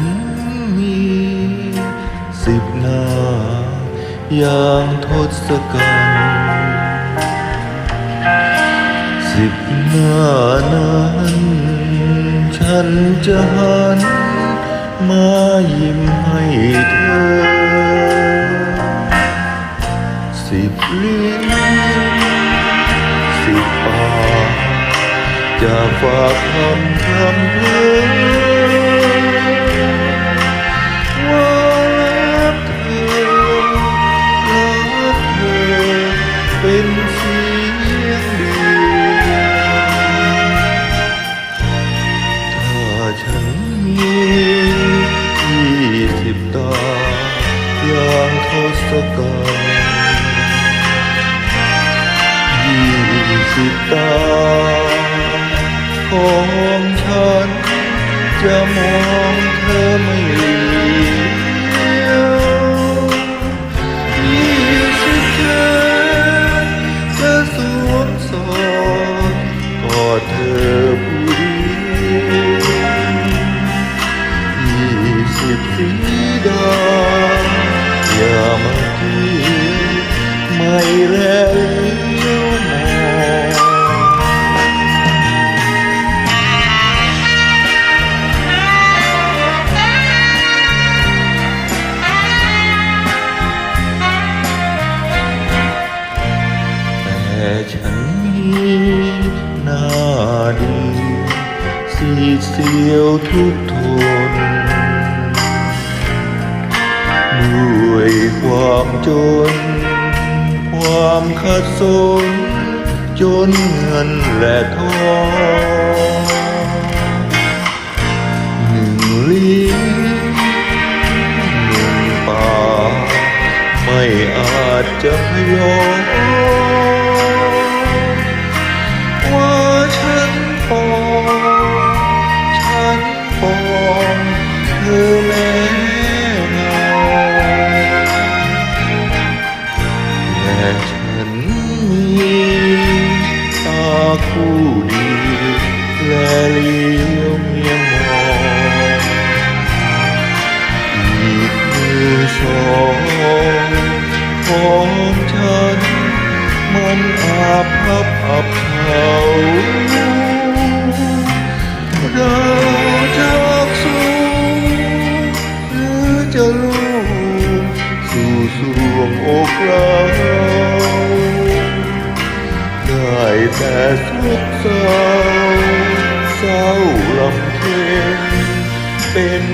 นมีสิบหน้าอย่างทศกัณฐ์สิบหน้านั้นฉันจะหันมายิ้มให้เธอ สิบลิ้นสิบปากจะฝากคำคำเพื่อ ยี่สิบตาอย่างทศกัณฐ์ยี่สิบตาของฉัน จะมองเธอไม่เลี้ยวยี่สิบแขนจะสวมสอดกอดเธอ สิบสีดาอย่ามาเกี่ยวไม่แลเลี้ยวมองแต่ฉันมีหน้าดีสีเสียวทุกทน ด้วยความจน ความขัดสน จนเงินและทองหนึ่งลิ้นหนึ่งปากไม่อาจจะพยอม อาภัพอับเฉาเราจากสูงหรือจะลูกสู่สวงอกเราได้แต่สุขเศร้าเศร้าลำเค็นเป็น